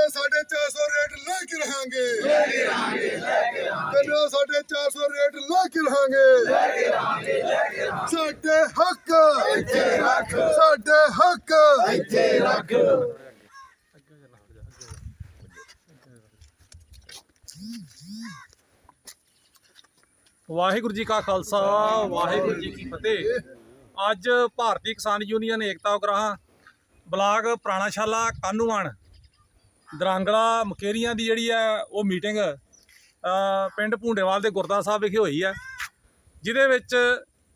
ਗੰਨੇ ਸਾਡੇ 400 ਰੇਟ ਲੈ ਕੇ ਰਹਾਂਗੇ। ਲੈ ਕੇ ਰਹਾਂਗੇ ਲੈ ਕੇ ਰਹਾਂਗੇ ਗੰਨੇ ਸਾਡੇ 400 ਰੇਟ ਲੈ ਕੇ ਰਹਾਂਗੇ। ਲੈ ਕੇ ਰਹਾਂਗੇ ਲੈ ਕੇ ਰਹਾਂਗੇ ਸਾਡੇ ਹੱਕ। ਇੱਥੇ ਰੱਖ ਸਾਡੇ ਹੱਕ। ਇੱਥੇ ਰੱਖ ਵਾਹਿਗੁਰੂ ਜੀ ਕਾ ਖਾਲਸਾ, ਵਾਹਿਗੁਰੂ ਜੀ ਕੀ ਫਤਿਹ। ਅੱਜ ਭਾਰਤੀ ਕਿਸਾਨ ਯੂਨੀਅਨ ਏਕਤਾ ਉਗਰਾਹਾਂ, ਬਲਾਕ ਪ੍ਰਾਣਾਸ਼ਾਲਾ ਕਾਨੂੰਵਾਨ ਦਰਾਂਗਲਾ ਮਕੇਰੀਆਂ ਦੀ ਜਿਹੜੀ ਹੈ ਉਹ ਮੀਟਿੰਗ ਪਿੰਡ ਭੁੰਡੇਵਾਲ ਦੇ ਗੁਰਦਾ ਸਾਹਿਬ ਵਿਖੇ ਹੋਈ ਹੈ, ਜਿਹਦੇ ਵਿੱਚ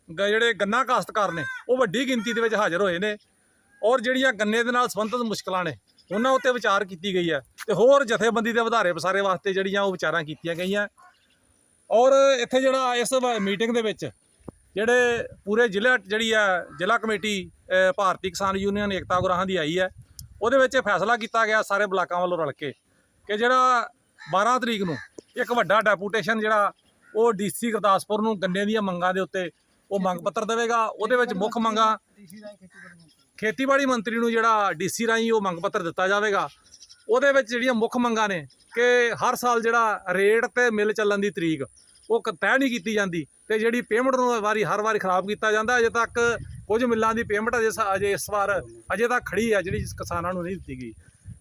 ਗ- ਜਿਹੜੇ ਗੰਨਾ ਕਾਸ਼ਤਕਾਰ ਨੇ, ਉਹ ਵੱਡੀ ਗਿਣਤੀ ਦੇ ਵਿੱਚ ਹਾਜ਼ਰ ਹੋਏ ਨੇ ਔਰ ਜਿਹੜੀਆਂ ਗੰਨੇ ਦੇ ਨਾਲ ਸੰਬੰਧਿਤ ਮੁਸ਼ਕਲਾਂ ਨੇ, ਉਹਨਾਂ ਉੱਤੇ ਵਿਚਾਰ ਕੀਤੀ ਗਈ ਹੈ ਤੇ ਹੋਰ ਜਥੇਬੰਦੀ ਦੇ ਵਧਾਰੇ ਵਸਾਰੇ ਵਾਸਤੇ ਜਿਹੜੀਆਂ ਉਹ ਵਿਚਾਰਾਂ ਕੀਤੀਆਂ ਗਈਆਂ ਔਰ ਇੱਥੇ ਜਿਹੜਾ ਇਸ ਮੀਟਿੰਗ ਦੇ ਵਿੱਚ ਜਿਹੜੇ ਪੂਰੇ ਜ਼ਿਲ੍ਹਾ ਜਿਹੜੀ ਆ ਜ਼ਿਲ੍ਹਾ ਕਮੇਟੀ ਭਾਰਤੀ ਕਿਸਾਨ ਯੂਨੀਅਨ, ਏਕਤਾ ਗੁਰਾਹਾਂ ਦੀ ਆਈ ਹੈ ਉਹਦੇ ਵਿੱਚ ਇਹ ਫੈਸਲਾ ਕੀਤਾ ਗਿਆ ਸਾਰੇ ਬਲਾਕਾਂ ਵੱਲੋਂ ਰਲ ਕੇ ਕਿ ਜਿਹੜਾ 12 ਤਰੀਕ ਨੂੰ ਇੱਕ ਵੱਡਾ ਡੈਪੂਟੇਸ਼ਨ ਜਿਹੜਾ ਉਹ ਡੀਸੀ ਗੁਰਦਾਸਪੁਰ ਨੂੰ ਗੰਨੇ ਦੀਆਂ ਮੰਗਾਂ ਦੇ ਉੱਤੇ ਉਹ ਮੰਗ ਪੱਤਰ ਦੇਵੇਗਾ। ਉਹਦੇ ਵਿੱਚ ਮੁੱਖ ਮੰਗਾਂ ਖੇਤੀਬਾੜੀ ਮੰਤਰੀ ਨੂੰ ਜਿਹੜਾ ਡੀਸੀ ਰਾਹੀਂ ਉਹ ਮੰਗ ਪੱਤਰ ਦਿੱਤਾ ਜਾਵੇਗਾ। ਉਹਦੇ ਵਿੱਚ ਜਿਹੜੀਆਂ ਮੁੱਖ ਮੰਗਾਂ ਨੇ ਕਿ ਹਰ ਸਾਲ ਜਿਹੜਾ ਰੇਟ ਤੇ ਮਿਲ ਚੱਲਣ ਦੀ ਤਰੀਕ ਉਹ ਕ- ਤੈਅ ਨਹੀਂ ਕੀਤੀ ਜਾਂਦੀ ਤੇ ਜਿਹੜੀ ਪੇਮੈਂਟ ਨੂੰ ਵਾਰੀ ਹਰ ਵਾਰੀ ਖਰਾਬ ਕੀਤਾ ਜਾਂਦਾ, ਅਜੇ ਤੱਕ ਕੁਝ ਮਿੱਲਾਂ ਦੀ ਪੇਮੈਂਟ ਅਜੇ ਸ- ਅਜੇ ਇਸ ਵਾਰ ਅਜੇ ਤੱਕ ਖੜੀ ਹੈ, ਜਿਹੜੀ ਕਿਸਾਨਾਂ ਨੂੰ ਨਹੀਂ ਦਿੱਤੀ ਗਈ।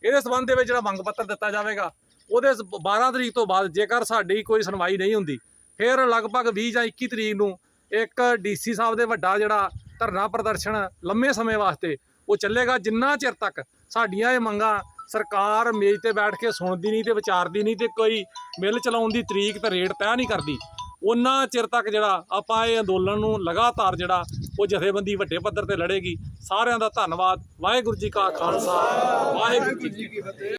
ਇਹਦੇ ਸਬੰਧ ਦੇ ਵਿੱਚ ਜਿਹੜਾ ਮੰਗ ਪੱਤਰ ਦਿੱਤਾ ਜਾਵੇਗਾ, ਉਹਦੇ ਸ- 12 ਤਰੀਕ ਤੋਂ ਬਾਅਦ ਜੇਕਰ ਸਾਡੀ ਕੋਈ ਸੁਣਵਾਈ ਨਹੀਂ ਹੁੰਦੀ, ਫਿਰ ਲਗਭਗ 20 ਜਾਂ 21 ਤਰੀਕ ਨੂੰ ਇੱਕ ਡੀਸੀ ਸਾਹਿਬ ਦੇ ਵੱਡਾ ਜਿਹੜਾ ਧਰਨਾ ਪ੍ਰਦਰਸ਼ਨ ਲੰਮੇ ਸਮੇਂ ਵਾਸਤੇ, ਉਹ ਚੱਲੇਗਾ, ਜਿੰਨਾ ਚਿਰ ਤੱਕ ਸਾਡੀਆਂ ਇਹ ਮੰਗਾਂ ਸਰਕਾਰ ਮੇਜ਼ ਤੇ ਬੈਠ ਕੇ ਸੁਣਦੀ ਨਹੀਂ ਤੇ ਵਿਚਾਰਦੀ ਨਹੀਂ ਤੇ ਕੋਈ ਮਿਲ ਚਲਾਉਣ ਦੀ ਤਰੀਕ ਤੇ ਰੇਟ ਤੈਅ ਨਹੀਂ ਕਰਦੀ ਉਹਨਾਂ ਚਿਰ ਤੱਕ ਜਿਹੜਾ ਆਪਾਂ ਇਹ ਅੰਦੋਲਨ ਨੂੰ ਲਗਾਤਾਰ ਜਿਹੜਾ ਉਹ ਜਥੇਬੰਦੀ ਵੱਡੇ ਪੱਧਰ ਤੇ ਲੜੇਗੀ। ਸਾਰਿਆਂ ਦਾ ਧੰਨਵਾਦ। ਵਾਹਿਗੁਰੂ ਜੀ ਕਾ ਖਾਲਸਾ। ਵਾਹਿਗੁਰੂ ਜੀ ਕੀ ਫਤਿਹ।